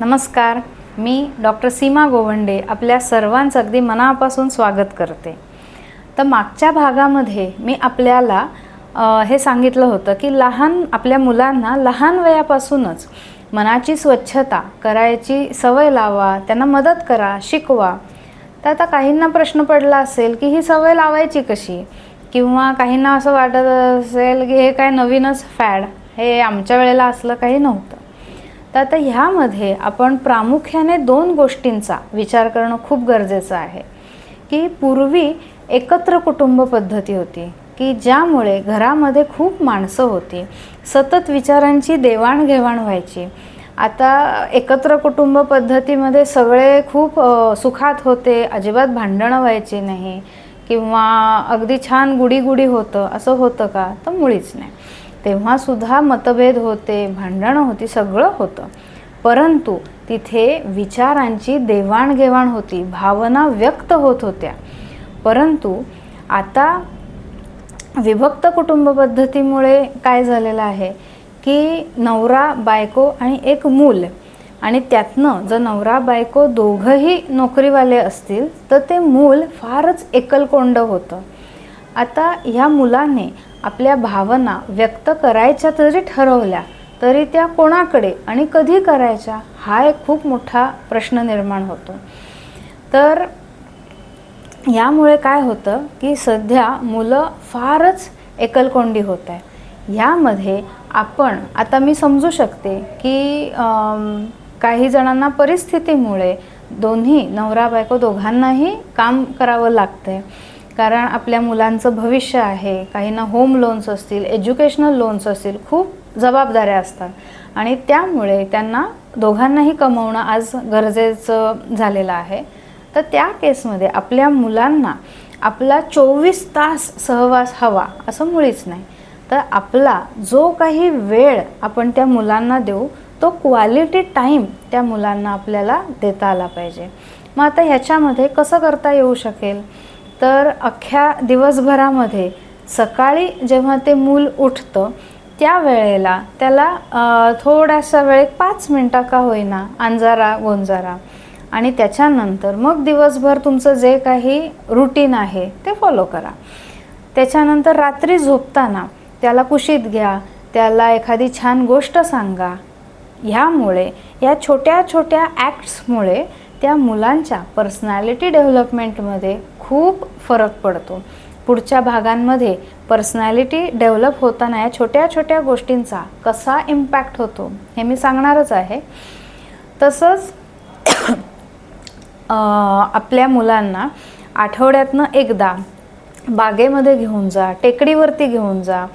नमस्कार मी डॉक्टर सीमा गोवंडे आपल्या सर्वांचं अगदी मनापासून स्वागत करते. तर मागच्या भागामध्ये मी आपल्याला हे सांगितलं होतं की लहान आपल्या मुलांना लहान वयापासूनच मनाची स्वच्छता करायची सवय लावा त्यांना मदत करा शिकवा. तर आता काहींना प्रश्न पडला असेल की ही सवय लावायची कशी? किंवा काहींना असं वाटत असेल की हे काय नवीनच फॅड? हे आमच्या वेळेला असलं काही नव्हतं. तर आता ह्यामध्ये आपण प्रामुख्याने दोन गोष्टींचा विचार करणं खूप गरजेचं आहे. की पूर्वी एकत्र कुटुंब पद्धती होती की ज्यामुळे घरामध्ये खूप माणसं होती. सतत विचारांची देवाणघेवाण व्हायची. आता एकत्र कुटुंब पद्धतीमध्ये सगळे खूप सुखात होते अजिबात भांडणं व्हायची नाही किंवा अगदी छान गुडीगुडी होतं असं होतं का? तर मुळीच नाही. तेव्हासुद्धा मतभेद होते भांडणं होती सगळं होतं. परंतु तिथे विचारांची देवाणघेवाण होती भावना व्यक्त होत होत्या. परंतु आता विभक्त कुटुंब पद्धतीमुळे काय झालेलं आहे की नवरा बायको आणि एक मूल आणि त्यातनं जर नवरा बायको दोघंही नोकरीवाले असतील तर ते मूल फारच एकलकोंड होतं. आता ह्या मुलाने आपल्या भावना व्यक्त करायच्या जरी ठरवल्या तरी त्या कोणाकडे आणि कधी करायच्या हा एक खूप मोठा प्रश्न निर्माण होतो. तर यामुळे काय होतं की सध्या मुलं फारच एकलकोंडी होत आहे ह्यामध्ये आपण आता मी समजू शकते की काही जणांना परिस्थितीमुळे दोन्ही नवरा बायको दोघांनाही काम करावं लागतं आहे कारण आपल्या मुलांचं भविष्य आहे. काहींना होम लोन्स असतील एज्युकेशनल लोन्स असतील खूप जबाबदाऱ्या असतात. आणि त्यामुळे त्यांना दोघांनाही कमवणं आज गरजेचं झालेलं आहे. तर त्या केसमध्ये आपल्या मुलांना आपला चोवीस तास सहवास हवा असं मुळीच नाही. तर आपला जो काही वेळ आपण त्या मुलांना देऊ तो क्वालिटी टाईम त्या मुलांना आपल्याला देता आला पाहिजे. मग आता ह्याच्यामध्ये कसं करता येऊ शकेल? तर अख्ख्या दिवसभरामध्ये सकाळी जेव्हा ते मूल उठतं त्या वेळेला त्याला थोडासा वेळ पाच मिनटा का होईना अंजारा गोंजारा. आणि त्याच्यानंतर मग दिवसभर तुमचं जे काही रुटीन आहे ते फॉलो करा. त्याच्यानंतर रात्री झोपताना त्याला कुशीत घ्या त्याला एखादी छान गोष्ट सांगा. ह्यामुळे या छोट्या छोट्या ॲक्ट्समुळे त्या मुलांच्या पर्सनॅलिटी डेव्हलपमेंटमध्ये खूप फरक पडतो. पुढच्या भागांमध्ये पर्सनॅलिटी डेव्हलप होताना या छोट्या छोट्या गोष्टींचा कसा इम्पॅक्ट होतो हे मी सांगणारच आहे. तसंच आपल्या मुलांना आठवड्यातनं एकदा बागेमध्ये घेऊन जा टेकडीवरती घेऊन जा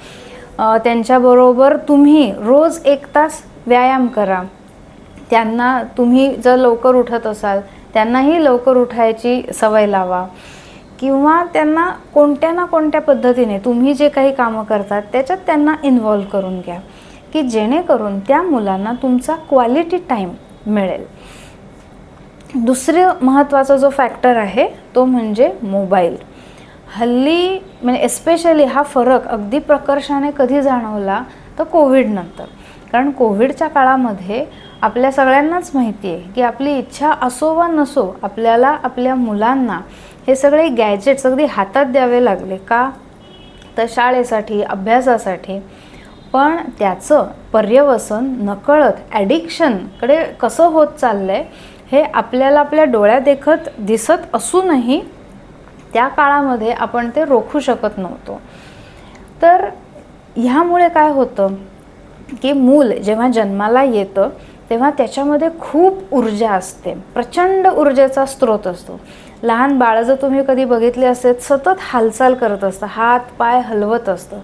त्यांच्याबरोबर तुम्ही रोज एक तास व्यायाम करा. त्यांना तुम्ही जर लवकर उठत असाल त्यांनाही लवकर उठायची सवय लावा. किंवा त्यांना कोणत्या ना कोणत्या पद्धतीने तुम्ही जे काही कामं करतात त्याच्यात त्यांना इन्व्हॉल्व करून घ्या. की जेणेकरून त्या मुलांना तुमचा क्वालिटी टाईम मिळेल. दुसरं महत्त्वाचा जो फॅक्टर आहे तो म्हणजे मोबाईल हल्ली म्हणजे एस्पेशली हा फरक अगदी प्रकर्षाने कधी जाणवला तर कोविडनंतर कारण कोविडच्या काळामध्ये आपल्या सगळ्यांनाच माहिती आहे की आपली इच्छा असो वा नसो आपल्याला आपल्या मुलांना हे सगळे गॅजेट्स अगदी हातात द्यावे लागले का? तर शाळेसाठी अभ्यासासाठी. पण त्याचं पर्यवसन नकळत ॲडिक्शनकडे कसं होत चाललं आहे हे आपल्याला आपल्या डोळ्यादेखत दिसत असूनही त्या काळामध्ये आपण ते रोखू शकत नव्हतो. तर ह्यामुळे काय होतं? की मूल जेव्हा जन्माला येतं तेव्हा त्याच्यामध्ये खूप ऊर्जा असते. प्रचंड ऊर्जेचा स्रोत असतो. लहान बाळं जर तुम्ही कधी बघितले असेल सतत हालचाल करत असतं. हात पाय हलवत असतं.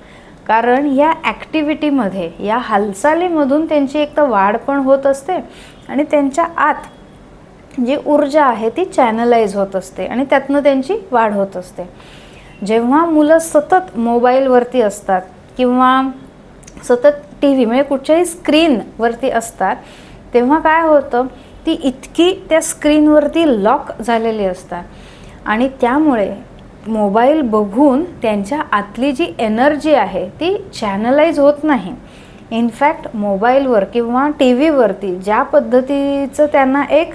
कारण या ॲक्टिव्हिटीमध्ये या हालचालीमधून त्यांची एक तर वाढ पण होत असते आणि त्यांच्या आत जी ऊर्जा आहे ती चॅनलाइज होत असते आणि त्यातनं त्यांची वाढ होत असते. जेव्हा मुलं सतत मोबाईलवरती असतात किंवा सतत टी व्ही म्हणजे कुठच्याही स्क्रीनवरती असतात तेव्हा काय होतं ती इतकी त्या स्क्रीनवरती लॉक झालेली असतात. आणि त्यामुळे मोबाईल बघून त्यांच्या आतली जी एनर्जी आहे ती चॅनलाइज होत नाही. इनफॅक्ट मोबाईलवर किंवा टी व्हीवरती ज्या पद्धतीचं त्यांना एक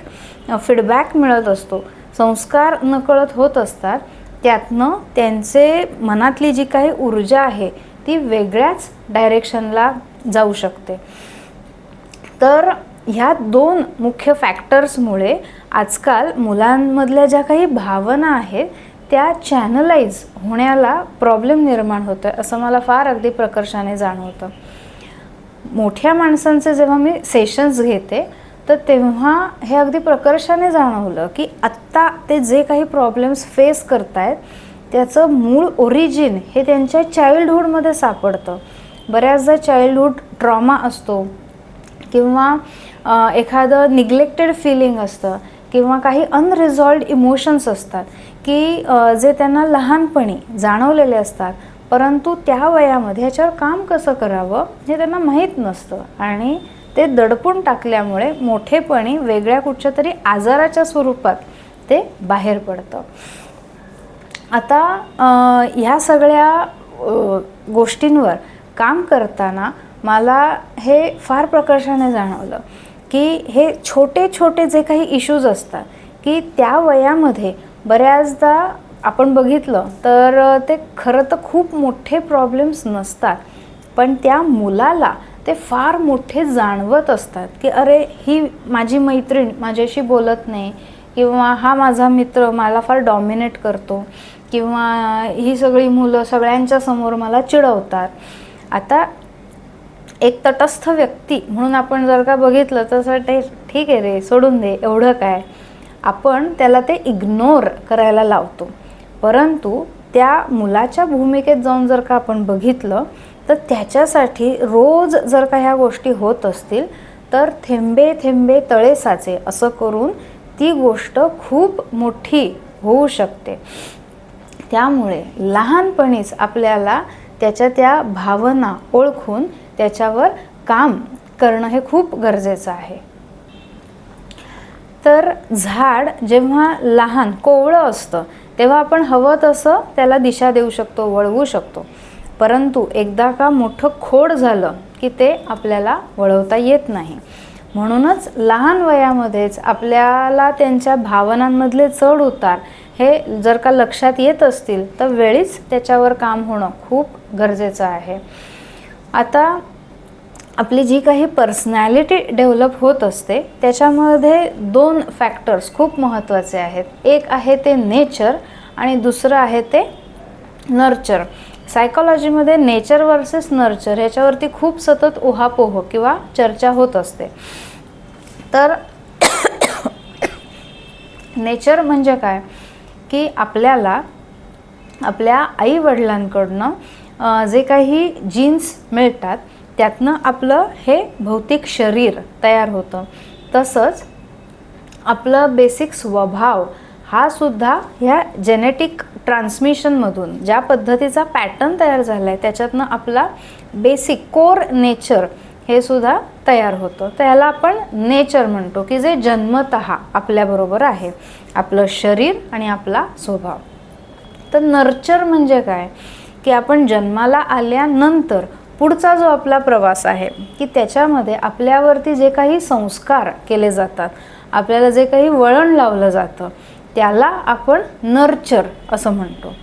फीडबॅक मिळत असतो संस्कार नकळत होत असतात त्यातनं त्यांचे मनातली जी काही ऊर्जा आहे ती वेगळ्याच डायरेक्शनला जाऊ शकते. तर ह्या दोन मुख्य फॅक्टर्समुळे आजकाल मुलांमधल्या ज्या काही भावना आहेत त्या चॅनलाइज होण्याला प्रॉब्लेम निर्माण होतो आहे असं मला फार अगदी प्रकर्षाने जाणवतं. मोठ्या माणसांचे जेव्हा मी सेशन्स घेते तर तेव्हा हे अगदी प्रकर्षाने जाणवलं की आत्ता ते जे काही प्रॉब्लेम्स फेस करतायत त्याचं मूळ ओरिजिन हे त्यांच्या चाइल्डहूडमध्ये सापडतं. बऱ्याचदा चाइल्डहूड ट्रॉमा असतो किंवा एखादं निग्लेक्टेड फिलिंग असतं किंवा काही अनरिझॉल्ड इमोशन्स असतात की जे त्यांना लहानपणी जाणवलेले असतात. परंतु त्या वयामध्ये ह्याच्यावर काम कसं करावं हे त्यांना माहीत नसतं आणि ते दडपून टाकल्यामुळे मोठेपणी वेगळ्या कुठच्या तरी आजाराच्या स्वरूपात ते बाहेर पडतं. आता ह्या सगळ्या गोष्टींवर काम करताना मला हे फार प्रकर्षाने जाणवलं की हे छोटे छोटे जे काही इश्यूज असतात की त्या वयामध्ये बऱ्याचदा आपण बघितलं तर ते खरं तर खूप मोठे प्रॉब्लेम्स नसतात पण त्या मुलाला ते फार मोठे जाणवत असतात की अरे ही माझी मैत्रीण माझ्याशी बोलत नाही किंवा हा माझा मित्र मला फार डॉमिनेट करतो. किंवा ही सगळी मुलं सगळ्यांच्या समोर मला चिडवतात. आता एक तटस्थ व्यक्ती म्हणून आपण जर का बघितलं तर ते वाटते ठीक आहे रे सोडून दे एवढं काय? आपण त्याला ते इग्नोर करायला लावतो. परंतु त्या मुलाच्या भूमिकेत जाऊन जर का आपण बघितलं तर त्याच्यासाठी रोज जर का ह्या गोष्टी होत असतील तर थेंबे थेंबे तळे साचे असं करून ती गोष्ट खूप मोठी होऊ शकते. त्यामुळे लहानपणीच आपल्याला त्याच्या त्या भावना ओळखून त्याच्यावर काम करणं हे खूप गरजेचं आहे. तर झाड जेव्हा लहान कोवळं असतं तेव्हा आपण हवं तसं त्याला दिशा देऊ शकतो वळवू शकतो. परंतु एकदा का मोठं खोड झालं की ते आपल्याला वळवता येत नाही. म्हणूनच लहान वयामध्येच आपल्याला त्यांच्या भावनांमधले चढ उतार हे जर का लक्षात येत असतील तर वेळीच त्याच्यावर काम होणं खूप गरजेचं आहे. आता आपली जी काही पर्सनॅलिटी डेव्हलप होत असते त्याच्यामध्ये दोन फॅक्टर्स खूप महत्त्वाचे आहेत. एक आहे ते नेचर आणि दुसरं आहे ते नर्चर सायकॉलॉजीमध्ये नेचर वर्सेस नर्चर ह्याच्यावरती खूप सतत उहापोह किंवा चर्चा होत असते. तर नेचर म्हणजे काय? की आपल्याला आपल्या आईवडिलांकडनं जे काही जीन्स मिळतात त्यातनं आपलं हे भौतिक शरीर तयार होतं. तसंच आपलं बेसिक स्वभाव हा सुद्धा ह्या जेनेटिक ट्रान्समिशनमधून ज्या पद्धतीचा पॅटर्न तयार झाला आहे त्याच्यातनं आपला बेसिक कोर नेचर हे सुद्धा तयार होतं. तर ह्याला आपण नेचर म्हणतो की जे जन्मत आपल्याबरोबर आहे. आपलं शरीर आणि आपला स्वभाव. तर नर्चर म्हणजे काय? की आपण जन्माला आल्यानंतर पुढचा जो आपला प्रवास आहे की त्याच्यामध्ये आपल्यावरती जे काही संस्कार केले जातात आपल्याला जे काही वळण लावलं जातं त्याला आपण नर्चर असं म्हणतो.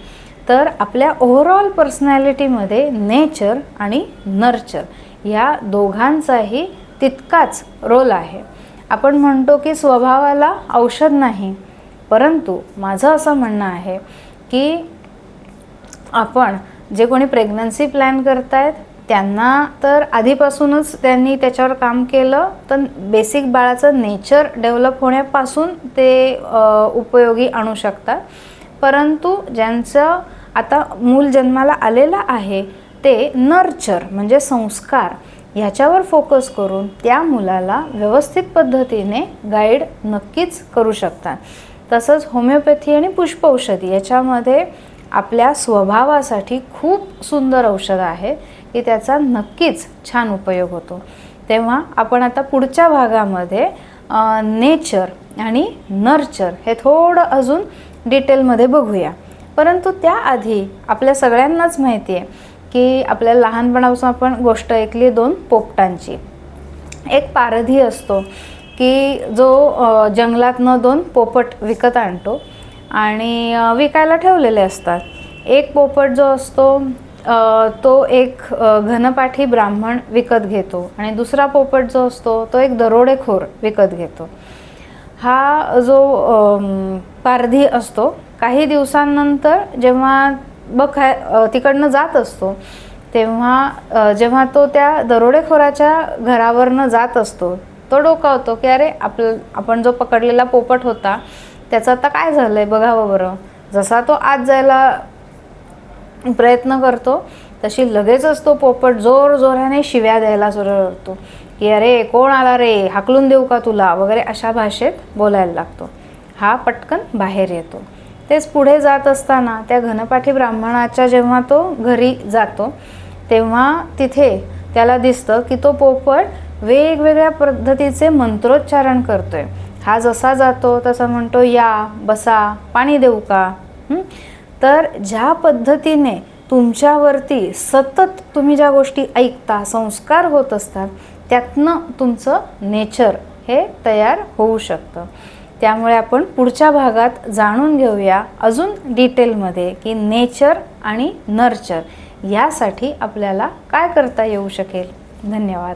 तर आपल्या ओव्हरऑल पर्सनॅलिटीमध्ये नेचर आणि नर्चर ह्या दोघांचाही तितकाच रोल आहे. आपण म्हणतो की स्वभावाला औषध नाही परंतु माझं असं म्हणणं आहे की आपण जे कोणी प्रेग्नन्सी प्लॅन करतायत त्यांना तर आधीपासूनच त्यांनी त्याच्यावर काम केलं तर बेसिक बाळाचं नेचर डेव्हलप होण्यापासून ते उपयोगी आणू शकतात. परंतु ज्यांचं आता मूल जन्माला आलेलं आहे ते नर्चर म्हणजे संस्कार ह्याच्यावर फोकस करून त्या मुलाला व्यवस्थित पद्धतीने गाईड नक्कीच करू शकतात. तसंच होमिओपॅथी आणि पुष्पौषधी याच्यामध्ये आपल्या स्वभावासाठी खूप सुंदर औषधं आहे की त्याचा नक्कीच छान उपयोग होतो. तेव्हा आपण आता पुढच्या भागामध्ये नेचर आणि नर्चर हे थोडं अजून डिटेलमध्ये बघूया. परंतु त्याआधी आपल्या सगळ्यांनाच माहिती आहे की आपल्याला लहानपणापासून आपण गोष्ट ऐकली दोन पोपटांची. एक पारधी असतो की जो जंगलातनं दोन पोपट विकत आणतो आणि विकायला ठेवलेले असतात. एक पोपट जो असतो तो एक घनपाठी ब्राह्मण विकत घेतो आणि दुसरा पोपट जो असतो तो एक दरोडेखोर विकत घेतो. हा जो पारधी असतो काही दिवसांनंतर जेव्हा बघा तिकडनं जात असतो. तेव्हा जेव्हा तो त्या दरोडेखोराच्या घरावरनं जात असतो तो डोकावतो की अरे आपलं आपण जो पकडलेला पोपट होता त्याचं आता काय झालं आहे बघावं बरं. जसा तो आत जायला प्रयत्न करतो तशी लगेचच तो पोपट जोर जोराने शिव्या द्यायला सुरू करतो. की अरे कोण आला रे? हाकलून देऊ का तुला? वगैरे अशा भाषेत बोलायला लागतो. हा पटकन बाहेर येतो. तेच पुढे जात असताना त्या घनपाठी ब्राह्मणाच्या जेव्हा तो घरी जातो तेव्हा तिथे त्याला दिसतं की तो पोपट वेगवेगळ्या पद्धतीचे मंत्रोच्चारण करतोय. हा जसा जातो तसा म्हणतो या बसा पाणी देऊ का? तर ज्या पद्धतीने तुमच्यावरती सतत तुम्ही ज्या गोष्टी ऐकता संस्कार होत असतात त्यातनं तुमचं नेचर हे तयार होऊ शकतं. त्यामुळे आपण पुढच्या भागात जाणून घेऊया अजून डिटेलमध्ये की नेचर आणि नर्चर यासाठी आपल्याला काय करता येऊ शकेल. धन्यवाद.